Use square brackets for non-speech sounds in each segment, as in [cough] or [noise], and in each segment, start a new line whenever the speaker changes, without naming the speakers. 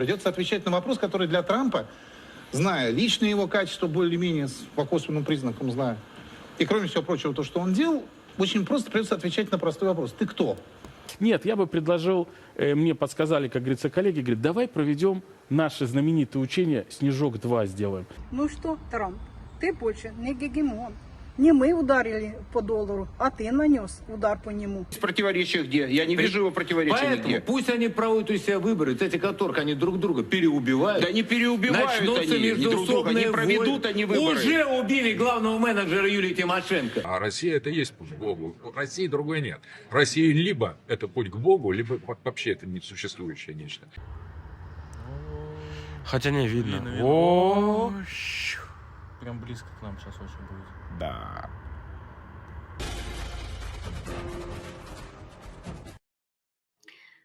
придется отвечать на вопрос, который для Трампа, зная личные его качества, более-менее с- по косвенным признакам знаю, и кроме всего прочего, то, что он делал, очень просто придется отвечать на простой вопрос. Ты кто?
Нет, я бы предложил, э, мне подсказали, как говорится, коллеги, говорят, давай проведем наше знаменитое учение «Снежок-2» сделаем.
Ну что, Трамп, ты больше не гегемон. Не мы ударили по доллару, а ты нанес удар по нему.
Противоречие где? Я не вижу его противоречия
Поэтому
нигде.
пусть они проводят у себя выборы, эти которых они друг друга переубивают.
Да не переубивают
Начнутся
они не друг друга, не проведут
войны.
они выборы.
Уже убили главного менеджера Юлии Тимошенко.
А Россия это и есть путь к Богу. России другой нет. Россия либо это путь к Богу, либо во- вообще это несуществующее нечто.
Хотя не видно.
Видно, видно.
О,
Прям близко к нам сейчас очень будет.
да.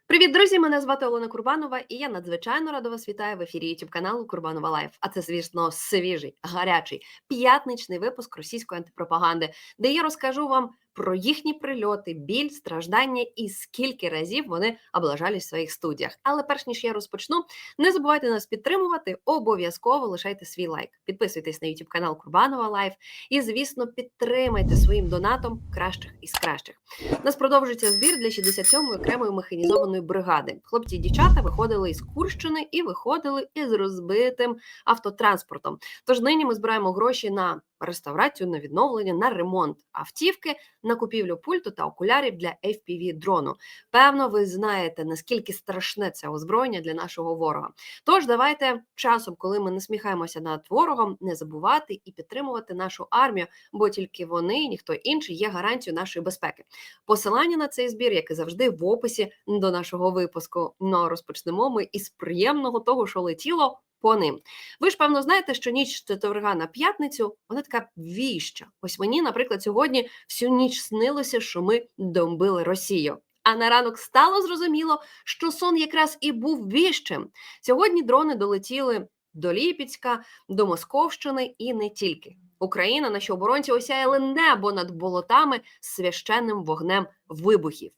Привіт, друзі! Мене звати Олена Курбанова, і я надзвичайно рада вас вітаю в ефірі youtube каналу Курбанова Лайф. А це, звісно, свіжий, гарячий п'ятничний випуск російської антипропаганди, де я розкажу вам про їхні прильоти, біль, страждання і скільки разів вони облажались в своїх студіях. Але перш ніж я розпочну, не забувайте нас підтримувати. Обов'язково лишайте свій лайк. Підписуйтесь на youtube канал Курбанова Лайф і, звісно, підтримайте своїм донатом кращих із кращих. Нас продовжується збір для 67-ї окремої механізованої бригади. Хлопці і дівчата виходили із Курщини і виходили із розбитим автотранспортом. Тож нині ми збираємо гроші на реставрацію, на відновлення, на ремонт автівки, на купівлю пульту та окулярів для fpv дрону. Певно, ви знаєте наскільки страшне це озброєння для нашого ворога. Тож давайте часом, коли ми насміхаємося над ворогом, не забувати і підтримувати нашу армію, бо тільки вони, ніхто інший, є гарантією нашої безпеки. Посилання на цей збір, як і завжди, в описі до нашого випуску. Ну розпочнемо ми із приємного того, що летіло по ним. Ви ж певно знаєте, що ніч четверга на п'ятницю вона така віща. Ось мені, наприклад, сьогодні всю ніч снилося, що ми домбили Росію. А на ранок стало зрозуміло, що сон якраз і був віщим. Сьогодні дрони долетіли до Ліпецька, до Московщини і не тільки. Україна, наші оборонці осяяли небо над болотами священним вогнем вибухів.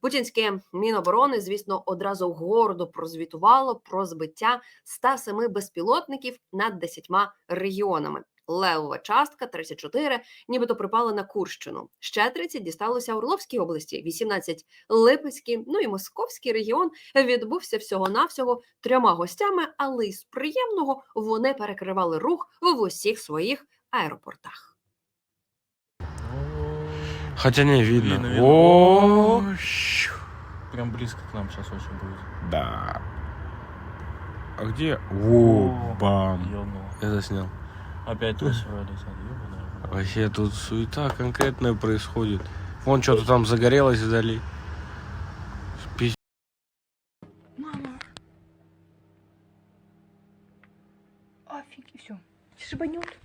Путінське міноборони, звісно, одразу гордо прозвітувало про збиття 107 безпілотників над 10 регіонами. Левова частка 34, нібито припала на Курщину. Ще 30 дісталося Орловській області, 18 Липецький, ну і Московський регіон відбувся всього-навсього трьома гостями, але із приємного вони перекривали рух в усіх своїх аеропортах.
Хотя не видно.
Видно, видно.
О,
Прям близко к нам сейчас очень будет.
да. А где? О, бам.
Ёбнуло.
Я заснял.
Опять летят, ёбаная.
Вообще тут суета конкретная происходит. Вон что-то там загорелось вдали. Пиздец.
Мама. Офиг, все. Шибанет.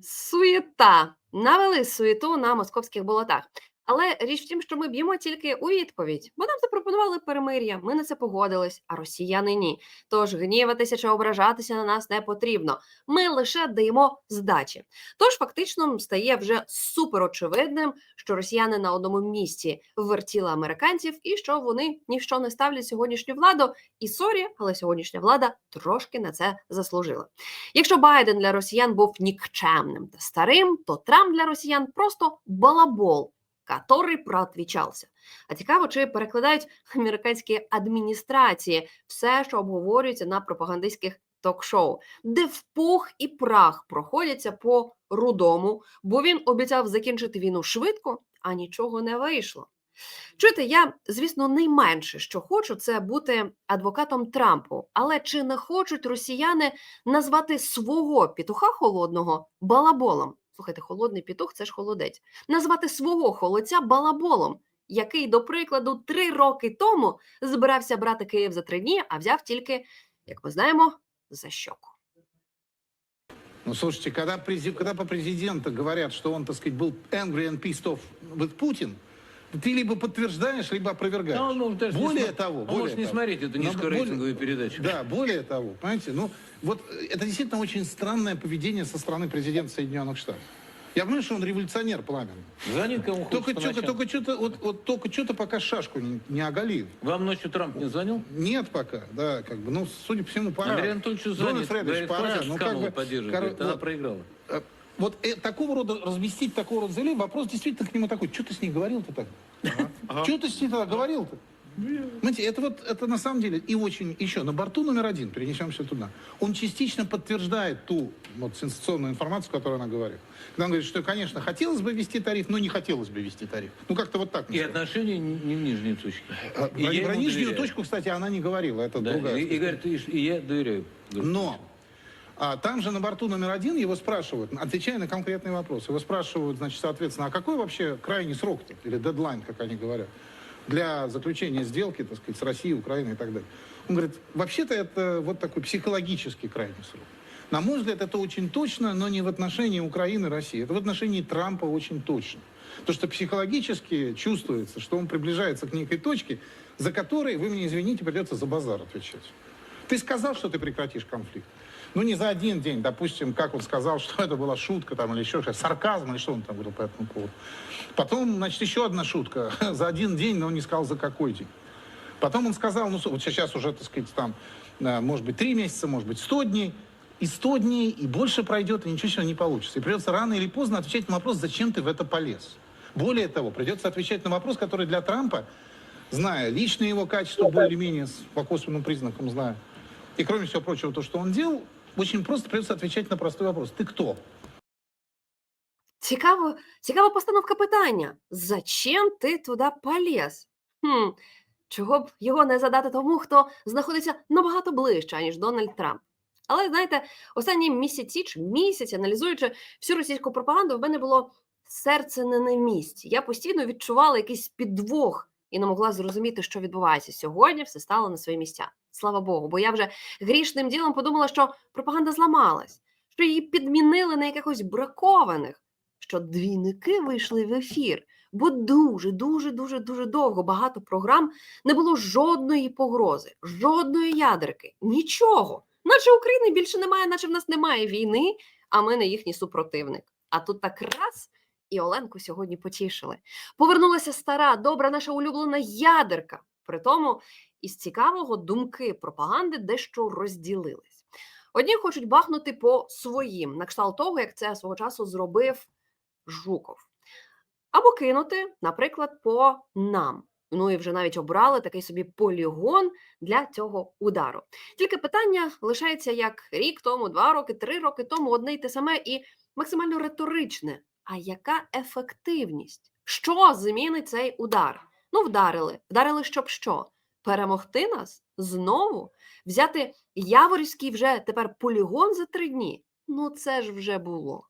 Суєта. Навели суєту на московських болотах. Але річ в тім, що ми б'ємо тільки у відповідь, бо нам запропонували перемир'я, ми на це погодились, а росіяни ні. Тож гніватися чи ображатися на нас не потрібно. Ми лише даємо здачі. Тож фактично стає вже супер очевидним, що росіяни на одному місці вертіли американців і що вони ні в що не ставлять сьогоднішню владу. І сорі, але сьогоднішня влада трошки на це заслужила. Якщо Байден для росіян був нікчемним та старим, то Трамп для росіян просто балабол, который проотвічався. А цікаво, чи перекладають [laughs] американські адміністрації все, що обговорюється на пропагандистських ток-шоу, де в пух і прах проходяться по рудому, бо він обіцяв закінчити війну швидко, а нічого не вийшло. Чуєте, я, звісно, найменше, що хочу, це бути адвокатом Трампу. Але чи не хочуть росіяни назвати свого петуха холодного балаболом? Слухайте, холодний пітух це ж холодець. Назвати свого холодця балаболом, який, до прикладу, три роки тому збирався брати Київ за три дні, а взяв тільки, як ми знаємо, за щоку.
Ну, слушайте, когда, когда по президенту говорят, что он, так сказать, был angry and pissed off with Putin, ты либо подтверждаешь, либо опровергаешь.
Да, он может даже
более того,
он
более
может не смотреть эту низкорейтинговую
более-
передачу.
Да, более того, понимаете, ну, вот это действительно очень странное поведение со стороны президента Соединенных Штатов. Я понимаю, что он революционер пламенный.
Звонит кому хочет
Только что-то, только что-то, вот, вот только что-то пока шашку не, не оголил.
Вам ночью Трамп не звонил?
Нет пока, да, как бы, ну, судя по всему, пора.
Андрей Анатольевич звонит.
Альфредович,
Говорит,
пора. Ну, как бы,
поддерживать.
кор-
она
вот,
проиграла.
Э, вот э, такого рода, разместить такого рода заявление, вопрос действительно к нему такой, что ты с ней говорил-то так? Что ты с ней тогда говорил-то? Знаете, это вот, это на самом деле и очень, еще, на борту номер один, перенесемся туда, он частично подтверждает ту вот сенсационную информацию, которую она говорит. Когда он говорит, что, конечно, хотелось бы ввести тариф, но не хотелось бы ввести тариф. Ну, как-то вот так.
И
называется.
отношения не в нижней точке.
А,
И я
Про нижнюю
доверяю.
точку, кстати, она не говорила, это
Да,
другая.
и, и говорит, и, и я доверяю.
Но а, там же на борту номер один его спрашивают, отвечая на конкретный вопрос, его спрашивают, значит, соответственно, а какой вообще крайний срок-то, или дедлайн, как они говорят, для заключения сделки, так сказать, с Россией, Украиной и так далее. Он говорит, вообще-то это вот такой психологический крайний срок. На мой взгляд, это очень точно, но не в отношении Украины и России. Это в отношении Трампа очень точно. Потому что психологически чувствуется, что он приближается к некой точке, за которой, вы мне извините, придется за базар отвечать. Ты сказал, что ты прекратишь конфликт. Ну, не за один день, допустим, как он сказал, что это была шутка там или еще что сарказм, или что он там говорил по этому поводу. Потом, значит, еще одна шутка. [laughs] За один день, но он не сказал, за какой день. Потом он сказал, ну, вот сейчас уже, так сказать, там, э, может быть, три месяца, может быть, сто дней. И сто дней, и больше пройдет, и ничего не получится. И придется рано или поздно отвечать на вопрос, зачем ты в это полез. Более того, придется отвечать на вопрос, который для Трампа, зная личные его качества, более-менее с- по косвенным признакам зная, и кроме всего прочего, то, что он делал, очень просто придется отвечать на простой вопрос. Ты кто?
Цікаво, цікава постановка питання. Зачем ти туди поліз? Хм, чого б його не задати тому, хто знаходиться набагато ближче, аніж Дональд Трамп. Але знаєте, останні місяці чи місяць, аналізуючи всю російську пропаганду, в мене було серце не на місці. Я постійно відчувала якийсь підвох і не могла зрозуміти, що відбувається. Сьогодні все стало на свої місця. Слава Богу, бо я вже грішним ділом подумала, що пропаганда зламалась, що її підмінили на якихось бракованих що двійники вийшли в ефір, бо дуже, дуже, дуже, дуже довго багато програм не було жодної погрози, жодної ядерки, нічого. Наче України більше немає, наче в нас немає війни, а ми не їхній супротивник. А тут так раз. І Оленку сьогодні потішили. Повернулася стара, добра наша улюблена ядерка. При тому із цікавого думки пропаганди дещо розділились. Одні хочуть бахнути по своїм, на кшталт того, як це свого часу зробив Жуков. Або кинути, наприклад, по нам. Ну і вже навіть обрали такий собі полігон для цього удару. Тільки питання лишається як рік тому, два роки, три роки тому одне й те саме і максимально риторичне. А яка ефективність? Що змінить цей удар? Ну, вдарили. Вдарили, щоб що? Перемогти нас знову? Взяти Яворівський вже тепер полігон за три дні? Ну, це ж вже було.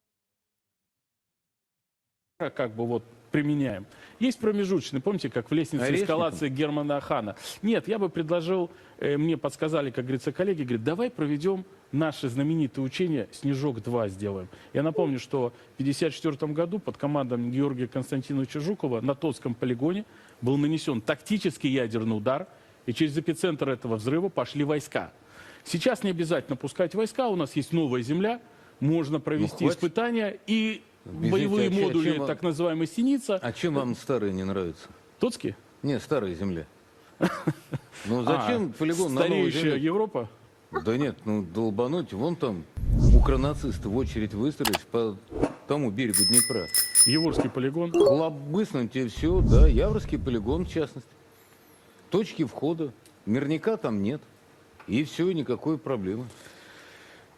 как бы вот применяем. Есть промежуточный, помните, как в лестнице
Орешником?
эскалации Германа Ахана? Нет, я бы предложил, э, мне подсказали, как говорится, коллеги, говорят, давай проведем наше знаменитое учение «Снежок-2» сделаем. Я напомню, что в 1954 году под командой Георгия Константиновича Жукова на Тотском полигоне был нанесен тактический ядерный удар, и через эпицентр этого взрыва пошли войска. Сейчас не обязательно пускать войска, у нас есть новая земля, можно провести
хватит.
испытания и
Извините,
боевые
а
модули,
чем
так называемый «Синица».
А чем вам старые не нравятся?
Тотские?
Не, старая земля. [laughs] Ну
А,
зачем полигон на новой земле?
Европа?
Да нет, ну долбануть, вон там укронацисты в очередь выстроились по тому берегу Днепра.
Еворский полигон.
Хлобыснуть тебе все, да, Яворский полигон в частности. Точки входа, мирника там нет. И все, никакой проблемы.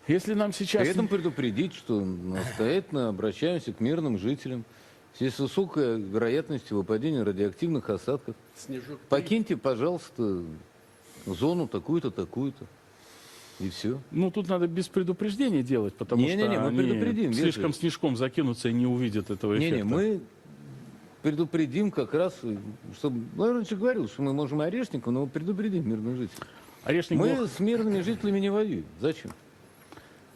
Если нам сейчас...
При этом предупредить, что настоятельно обращаемся к мирным жителям с высокой вероятностью выпадения радиоактивных осадков. Покиньте, пожалуйста, зону такую-то, такую-то. И все.
Ну, тут надо без предупреждения делать, потому
Не-не-не,
что
мы
они
предупредим,
слишком
вежливо.
снежком закинутся и не увидят этого эффекта.
Не-не, мы предупредим как раз, чтобы... Ну, я раньше говорил, что мы можем орешников, но предупредим мирных жителей.
Орешник
Мы
был...
с мирными жителями не воюем. Зачем?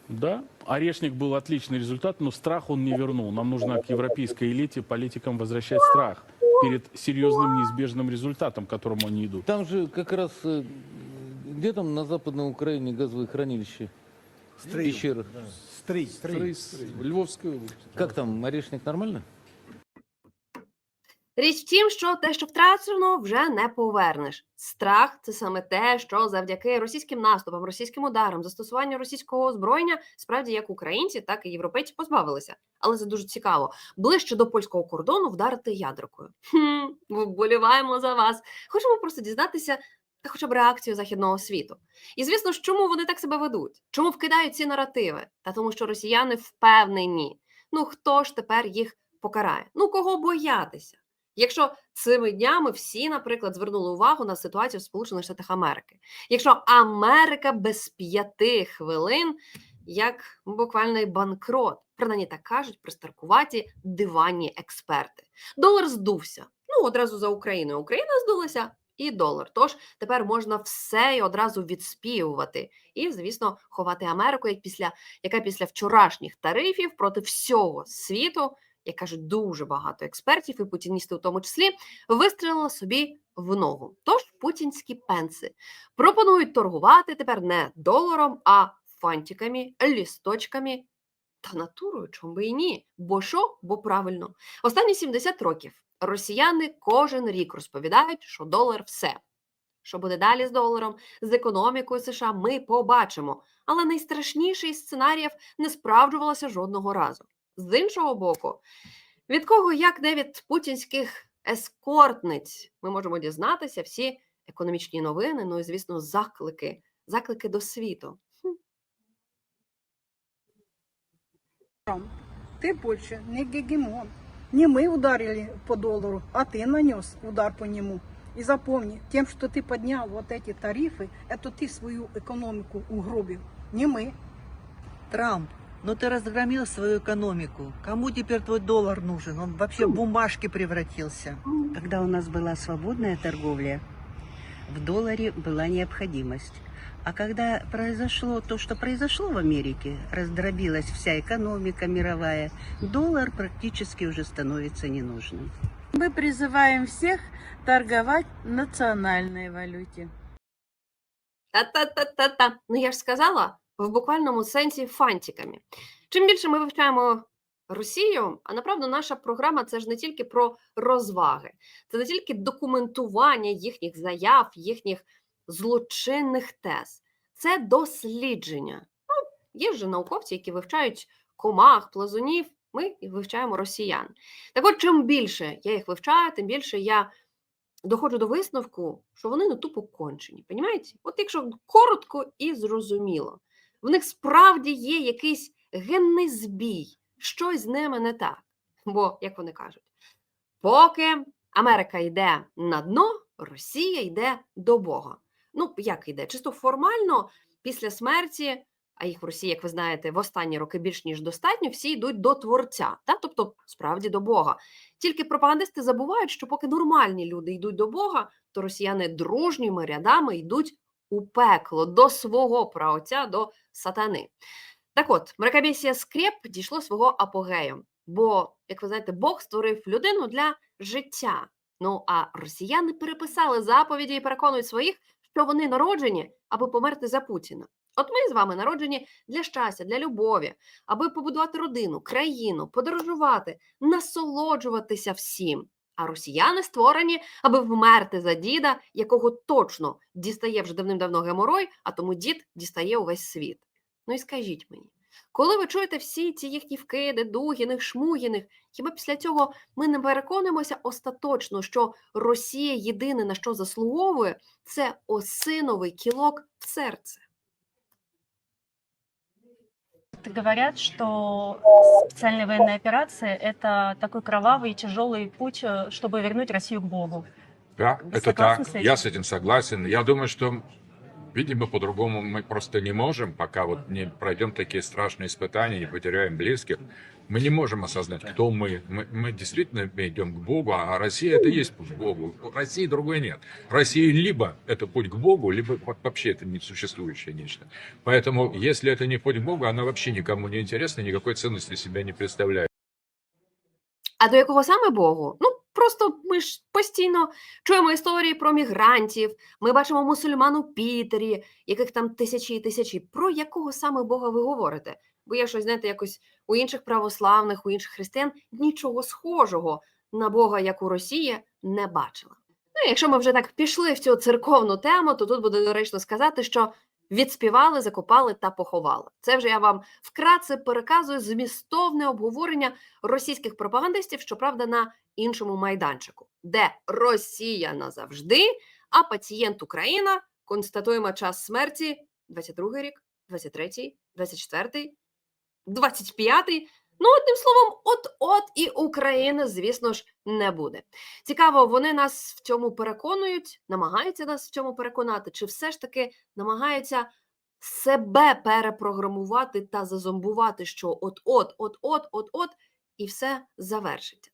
Да, Орешник был отличный результат, но страх он не вернул. Нам нужно к европейской элите, политикам возвращать страх перед серьезным неизбежным результатом, к которому они идут.
Там же как раз... э, Где там на Западной Украине газовые хранилища? в пещерах.
Львовская область.
Как там, орешник нормально?
Річ в тім, що те, що втрачено, вже не повернеш. Страх це саме те, що завдяки російським наступам, російським ударам, застосуванню російського озброєння, справді як українці, так і європейці позбавилися. Але це дуже цікаво. Ближче до польського кордону вдарити ядрокою. Хм, вболіваємо за вас. Хочемо просто дізнатися. Та хоча б реакцію західного світу. І звісно ж, чому вони так себе ведуть? Чому вкидають ці наративи? Та тому, що росіяни впевнені. Ну хто ж тепер їх покарає? Ну кого боятися? Якщо цими днями всі, наприклад, звернули увагу на ситуацію в Сполучених Штатах Америки, якщо Америка без п'яти хвилин як буквальний банкрот, принаймні так кажуть пристаркуваті диванні експерти. Долар здувся. Ну одразу за Україною. Україна здулася. І долар. Тож тепер можна все і одразу відспівувати. І, звісно, ховати Америку, як після, яка після вчорашніх тарифів проти всього світу як кажуть дуже багато експертів, і путіністи в тому числі, вистрілила собі в ногу. Тож путінські пенси пропонують торгувати тепер не доларом, а фантиками, лісточками та натурою, чому би і ні. Бо що? Бо правильно. Останні 70 років росіяни кожен рік розповідають, що долар все. Що буде далі з доларом, з економікою США, ми побачимо. Але найстрашніший із сценаріїв не справджувалося жодного разу. З іншого боку, від кого, як не від путінських ескортниць, ми можемо дізнатися всі економічні новини, ну і, звісно, заклики, заклики до світу.
Ты больше не гегемон. Не мы ударили по доллару, а ты нанес удар по нему. И запомни, тем, что ты поднял вот эти тарифы, это ты свою экономику угробил. Не мы.
Трамп, Ну ты разгромил свою экономику. Кому теперь твой доллар нужен? Он вообще в бумажки превратился.
Когда у нас была свободная торговля, в долларе была необходимость. А когда произошло то, что произошло в Америке, раздробилась вся экономика мировая, доллар практически уже становится ненужным.
Мы призываем всех торговать в национальной валюте.
Та-та-та-та-та. Ну я ж сказала в буквальному сенсі фантиками. Чим більше ми вивчаємо Росію, а направду наша програма це ж не тільки про розваги, це не тільки документування їхніх заяв, їхніх злочинних тез, це дослідження. Ну, є ж науковці, які вивчають комах, плазунів. Ми вивчаємо росіян. Так от, чим більше я їх вивчаю, тим більше я доходжу до висновку, що вони ну тупо кончені. Понімаєте? От якщо коротко і зрозуміло, в них справді є якийсь генний збій, щось з ними не так. Бо, як вони кажуть, поки Америка йде на дно, Росія йде до Бога. Ну, як йде? Чисто формально, після смерті, а їх в Росії, як ви знаєте, в останні роки більш ніж достатньо, всі йдуть до Творця, та? тобто справді до Бога. Тільки пропагандисти забувають, що поки нормальні люди йдуть до Бога, то росіяни дружніми рядами йдуть у пекло до свого праотця, до сатани. Так от, мракобесія скреп дійшло свого апогею. Бо, як ви знаєте, Бог створив людину для життя. Ну а росіяни переписали заповіді і переконують своїх, що вони народжені, аби померти за Путіна. От ми з вами народжені для щастя, для любові, аби побудувати родину, країну, подорожувати, насолоджуватися всім. А росіяни створені, аби вмерти за діда, якого точно дістає вже давним-давно геморой, а тому дід дістає увесь світ. Ну і скажіть мені, коли ви чуєте всі ці їхні вкиди, дугіних, шмугіних, хіба після цього ми не переконуємося остаточно, що Росія єдине на що заслуговує, це осиновий кілок в серце?
Говорят, что специальная военная операция – это такой кровавый и тяжелый путь, э, чтобы вернуть Россию к Богу.
Да,
Вы
это так.
с этим?
Я с этим согласен. Я думаю, что, видимо, по-другому мы просто не можем, пока вот не пройдем такие страшные испытания, не потеряем близких. Мы не можем осознать, кто мы. Мы, мы действительно идем к Богу, а Россия это и есть путь к Богу. У России другой нет. Россия либо это путь к Богу, либо вот вообще это несуществующее нечто. Поэтому, если это не путь к Богу, она вообще никому не интересна, никакой ценности себя не представляет.
А до якого саме Богу? Ну, Просто ми ж постійно чуємо історії про мігрантів, ми бачимо мусульман у Пітері, яких там тисячі і тисячі. Про якого саме Бога ви говорите? Бо я щось, знаєте, якось у інших православних, у інших християн нічого схожого на Бога, як у Росії, не бачила. Ну, якщо ми вже так пішли в цю церковну тему, то тут буде доречно сказати, що відспівали, закопали та поховали. Це вже я вам вкратце переказую змістовне обговорення російських пропагандистів, щоправда, на іншому майданчику, де Росія назавжди, а пацієнт Україна констатуємо час смерті 22 рік, 23, 24, 25. Ну, одним словом, от-от і України, звісно ж, не буде. Цікаво, вони нас в цьому переконують, намагаються нас в цьому переконати, чи все ж таки намагаються себе перепрограмувати та зазомбувати, що от-от, от-от, от-от, і все завершиться.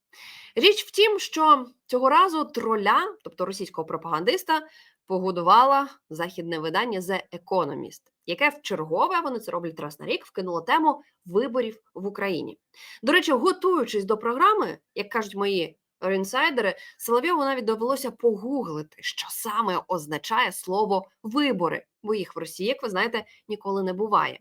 Річ в тім, що цього разу троля, тобто російського пропагандиста, погодувала західне видання The Economist, яке в чергове, вони це роблять раз на рік, вкинуло тему виборів в Україні. До речі, готуючись до програми, як кажуть мої інсайдери, Соловйову навіть довелося погуглити, що саме означає слово вибори, бо їх в Росії, як ви знаєте, ніколи не буває.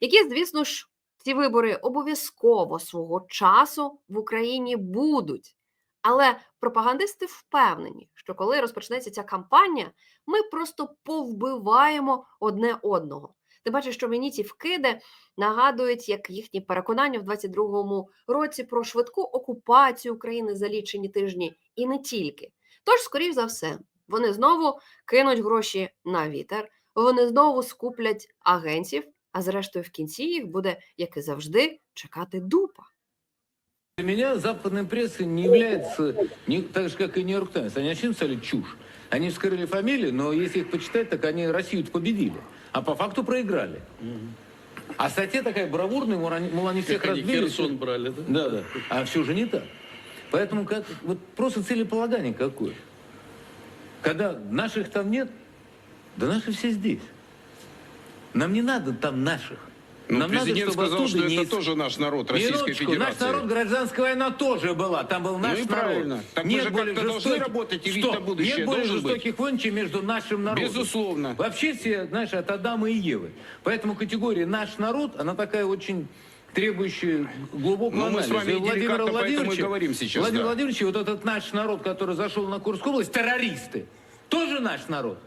Які, звісно ж, ці вибори обов'язково свого часу в Україні будуть. Але пропагандисти впевнені, що коли розпочнеться ця кампанія, ми просто повбиваємо одне одного. Ти бачиш, що мені ці вкиди нагадують, як їхні переконання в 22-му році про швидку окупацію України за лічені тижні, і не тільки. Тож, скоріш за все, вони знову кинуть гроші на вітер, вони знову скуплять агентів, а зрештою в кінці їх буде, як і завжди, чекати дупа.
Для меня западная пресса не является, не, так же, как и Нью-Йорк Таймс. Они вообще написали чушь. Они вскрыли фамилии, но если их почитать, так они Россию победили. А по факту проиграли. А статья такая бравурная, мол, они, они всех разбили. всё-
брали, да?
Да, да. А все же не так. Поэтому как, вот просто целеполагание какое. Когда наших там нет, да наши все здесь. Нам не надо там наших.
Ну,
Нам надо,
президент
чтобы
сказал, что
не
это тоже наш народ Российской
Минуточку,
Федерации.
наш народ, гражданская война тоже была. Там был наш
Ну
народ.
правильно. Так мы же как-то должны работать и видеть
Стоп,
на будущее.
Нет более
Должен быть.
жестоких войн, чем между нашим народом.
Безусловно.
Вообще все, знаешь, от Адама и Евы. Поэтому категория «наш народ», она такая очень требующая глубокого
Ну, мы с
анализа.
вами
Владимира Владимировича-
говорим сейчас,
Владимир
да.
Владимирович, вот этот наш народ, который зашел на Курскую область, террористы, тоже наш народ.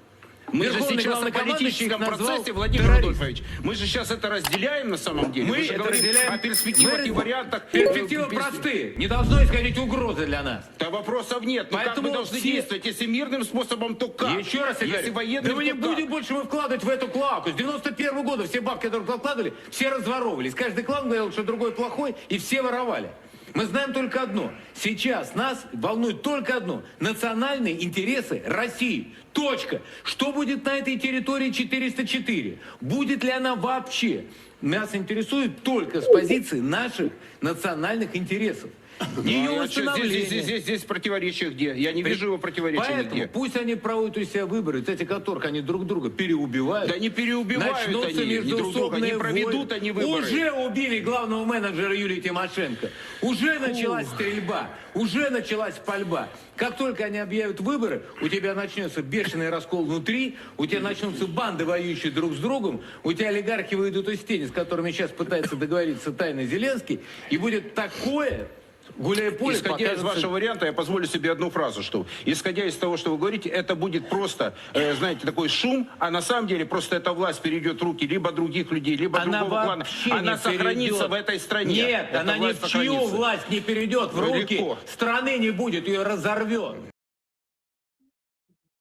Мы же сейчас о политическом процессе, Владимир
террористами.
Рудольфович. Мы же сейчас это разделяем на самом деле.
Мы
же
это
говорим
разделяем.
о перспективах
Мы
и вариантах.
Перспективы
э,
простые. Не должно исходить угрозы для нас.
Да вопросов нет. Как
Поэтому
мы должны
все-
действовать? Если мирным способом, то как?
Еще раз я
Если
говорю,
военным,
да мы не
как?
будем больше мы вкладывать в эту клаку. С 91 года все бабки, которые вкладывали, все разворовывались. Каждый клан говорил, что другой плохой, и все воровали. Мы знаем только одно. Сейчас нас волнует только одно. Национальные интересы России. Точка. Что будет на этой территории 404? Будет ли она вообще? Нас интересует только с позиции наших национальных интересов. Ее
Ну, а здесь, здесь, здесь, здесь противоречие где? Я не вижу его противоречия
Поэтому
нигде.
пусть они проводят у себя выборы, эти которых они друг друга переубивают.
Да не переубивают
Начнутся
они не друг друга, не проведут
войны.
они выборы.
Уже убили главного менеджера Юлии Тимошенко. Уже началась стрельба. Уже началась пальба. Как только они объявят выборы, у тебя начнется бешеный раскол внутри, у тебя начнутся банды, воюющие друг с другом, у тебя олигархи выйдут из тени, с которыми сейчас пытается договориться тайно Зеленский, и будет такое гуляй поле
Исходя из вашего варианта, я позволю себе одну фразу, что исходя из того, что вы говорите, это будет просто, э, знаете, такой шум, а на самом деле просто эта власть перейдет в руки либо других людей, либо
Она
другого клана. Она
не
сохранится
перейдет.
в этой стране.
Нет,
Эта
она ни в чью
сохранится.
власть не перейдет в руки.
легко.
Страны не будет, ее разорвет.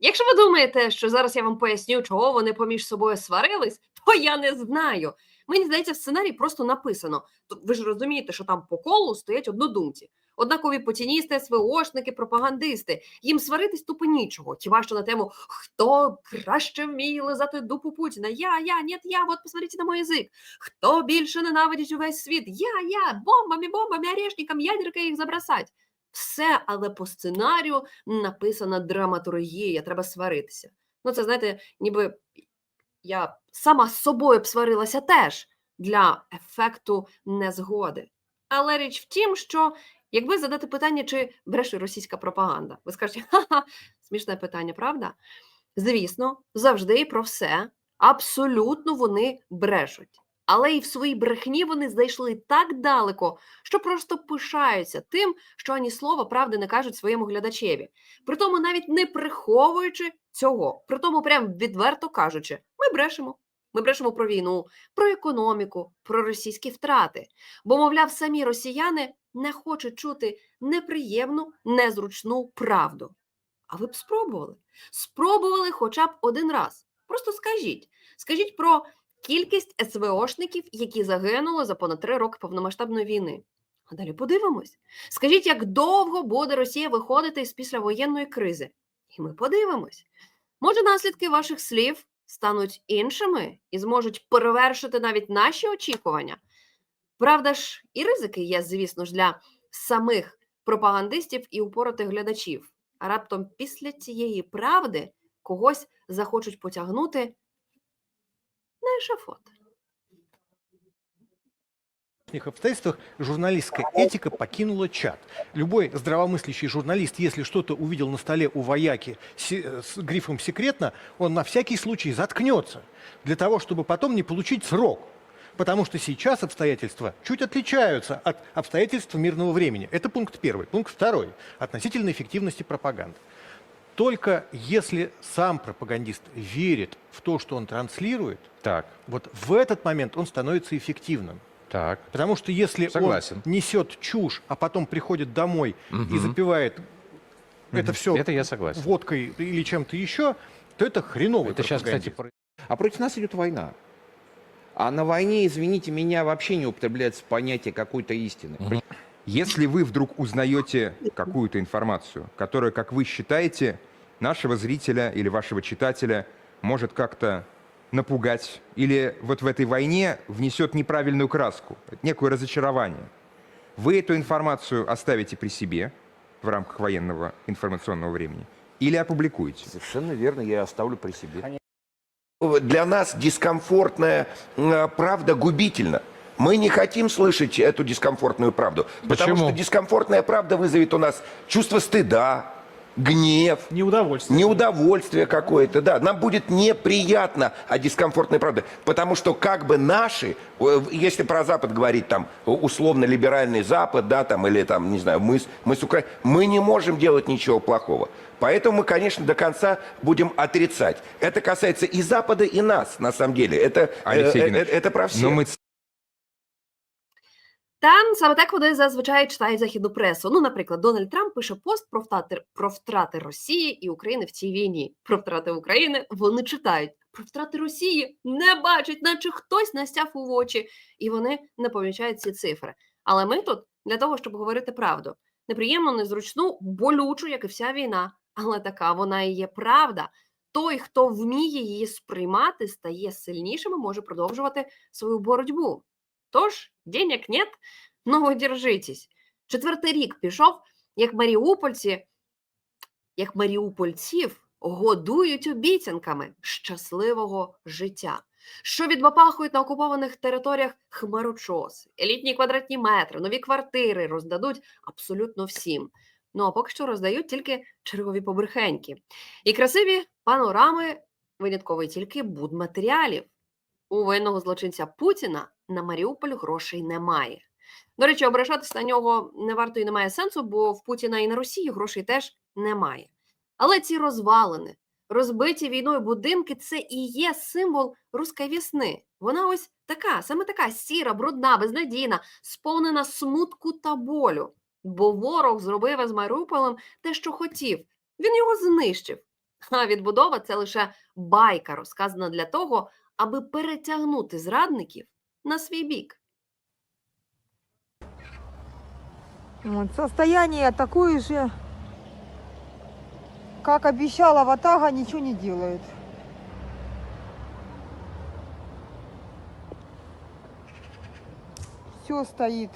Якщо ви думаєте, що зараз я вам поясню, чого вони поміж собою сварились, [laughs] то я не знаю. Мені здається, в сценарії просто написано. Ви ж розумієте, що там по колу стоять однодумці. Однакові путіністи, СВОшники, пропагандисти. Їм сваритись тупо нічого. Хіба що на тему хто краще вміє лизати дупу Путіна? Я, я, нет, я, от посмотрите на мой язик. Хто більше ненавидить увесь світ? Я, я, бомбами, бомбами, орешником, ядеркою їх забросать. Все, але по сценарію написана драматургія, треба сваритися. Ну, це знаєте, ніби я сама з собою б сварилася теж для ефекту незгоди. Але річ в тім, що Якби задати питання, чи бреше російська пропаганда, ви скажете, ха-ха, смішне питання, правда? Звісно, завжди і про все. Абсолютно вони брешуть. Але і в своїй брехні вони зайшли так далеко, що просто пишаються тим, що ані слова правди не кажуть своєму глядачеві. Притому навіть не приховуючи цього, притому прям відверто кажучи, ми брешемо. Ми брешемо про війну, про економіку, про російські втрати. Бо, мовляв, самі росіяни не хочуть чути неприємну, незручну правду. А ви б спробували? Спробували хоча б один раз. Просто скажіть. Скажіть про кількість СВОшників, які загинули за понад три роки повномасштабної війни. А далі подивимось. Скажіть, як довго буде Росія виходити з післявоєнної кризи? І ми подивимось. Може, наслідки ваших слів стануть іншими і зможуть перевершити навіть наші очікування. Правда ж, і ризики є, звісно ж, для самих пропагандистів і упоротих глядачів. А раптом після цієї правди когось захочуть потягнути на
нынешних обстоятельствах журналистская этика покинула чат. Любой здравомыслящий журналист, если что-то увидел на столе у вояки э, с грифом «секретно», он на всякий случай заткнется, для того, чтобы потом не получить срок. Потому что сейчас обстоятельства чуть отличаются от обстоятельств мирного времени. Это пункт первый. Пункт второй. Относительно эффективности пропаганды. Только если сам пропагандист верит в то, что он транслирует,
Так,
вот в этот момент он становится эффективным.
так.
Потому что если
Согласен.
он несет чушь, а потом приходит домой и
Мгм.
запивает это
Мгм.
все
Это я согласен.
водкой или чем-то еще, то это хреновый
Это сейчас, кстати,
пропагандист.
А против нас идет война. А на войне, извините меня, вообще не употребляется понятие какой-то истины.
Если вы вдруг узнаете какую-то информацию, которая, как вы считаете, нашего зрителя или вашего читателя может как-то напугать или вот в этой войне внесет неправильную краску, некое разочарование, вы эту информацию оставите при себе в рамках военного информационного времени или опубликуете?
Совершенно верно, я оставлю при себе.
Для нас дискомфортная правда губительна. Мы не хотим слышать эту дискомфортную правду. Потому
Почему?
что дискомфортная правда вызовет у нас чувство стыда, гнев,
Неудовольствие.
неудовольствие какое-то. Да, нам будет неприятно от дискомфортной правды. Потому что как бы наши, э, если про Запад говорить, там, условно-либеральный Запад, да, там, или там, не знаю, мы, мы с Украиной, мы не можем делать ничего плохого. Поэтому мы, конечно, до конца будем отрицать. Это касается и Запада, и нас, на самом деле. Это, э,
Алексей
э,
Геннадьевич,
это про всех.
Но мы
Та саме так вони зазвичай читають західну пресу. Ну, наприклад, Дональд Трамп пише пост про втрати, про втрати Росії і України в цій війні. Про втрати України вони читають. Про втрати Росії не бачать, наче хтось настяв у очі, і вони не помічають ці цифри. Але ми тут для того, щоб говорити правду. Неприємно, незручну, болючу, як і вся війна. Але така вона і є правда. Той, хто вміє її сприймати, стає сильнішим і може продовжувати свою боротьбу. Тож, денег нет, ну держитесь. Четвертий рік пішов, як маріупольці, як маріупольців годують обіцянками щасливого життя, що відбапахують на окупованих територіях хмарочоси, елітні квадратні метри, нові квартири роздадуть абсолютно всім. Ну а поки що роздають тільки чергові побрехеньки. І красиві панорами винятковий тільки будматеріалів. У воєнного злочинця Путіна на Маріуполь грошей немає. До речі, ображатись на нього не варто і немає сенсу, бо в Путіна і на Росії грошей теж немає. Але ці розвалини, розбиті війною будинки це і є символ руської весни. Вона ось така, саме така сіра, брудна, безнадійна, сповнена смутку та болю. Бо ворог зробив із Маріуполем те, що хотів. Він його знищив. А відбудова це лише байка, розказана для того, аби перетягнути зрадників на свій бік.
Вот, состояние такое же, как обещала Ватага, ничего не делает. Все стоит.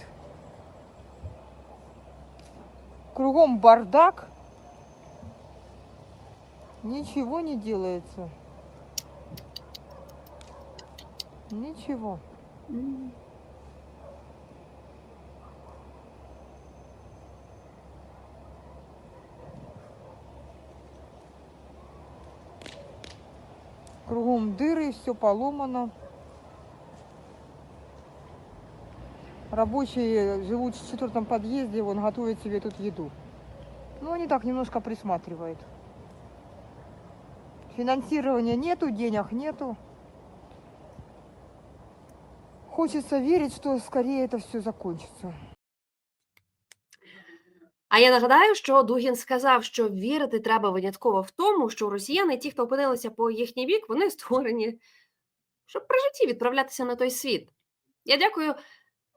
Кругом бардак. Ничего не делается. Ничего. Кругом дыры, все поломано. Рабочие живут в четвертом подъезде, вон готовят себе тут еду. Ну, они так немножко присматривают. Финансирования нету, денег нету. Хочется верить, что скорее это все закончится.
А я нагадаю, що Дугін сказав, що вірити треба винятково в тому, що росіяни, ті, хто опинилися по їхній бік, вони створені, щоб при житті відправлятися на той світ. Я дякую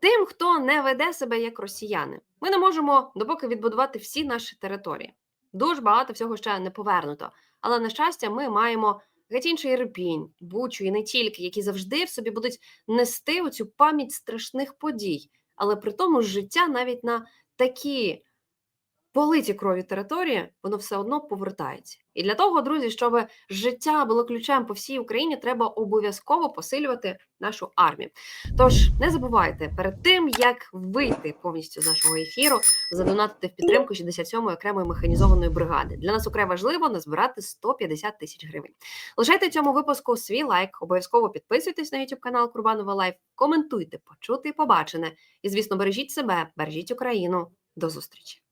тим, хто не веде себе як росіяни. Ми не можемо допоки відбудувати всі наші території. Дуже багато всього ще не повернуто. Але на щастя, ми маємо інший Ірпінь, Бучу і не тільки, які завжди в собі будуть нести оцю пам'ять страшних подій, але при тому життя навіть на такі политі крові території, воно все одно повертається. І для того, друзі, щоб життя було ключем по всій Україні, треба обов'язково посилювати нашу армію. Тож не забувайте перед тим, як вийти повністю з нашого ефіру, задонатити в підтримку 67-ї окремої механізованої бригади. Для нас окремо важливо назбирати 150 тисяч гривень. Лишайте цьому випуску свій лайк, обов'язково підписуйтесь на YouTube канал Курбанова Лайф, коментуйте, почути і побачене. І звісно, бережіть себе, бережіть Україну. До зустрічі.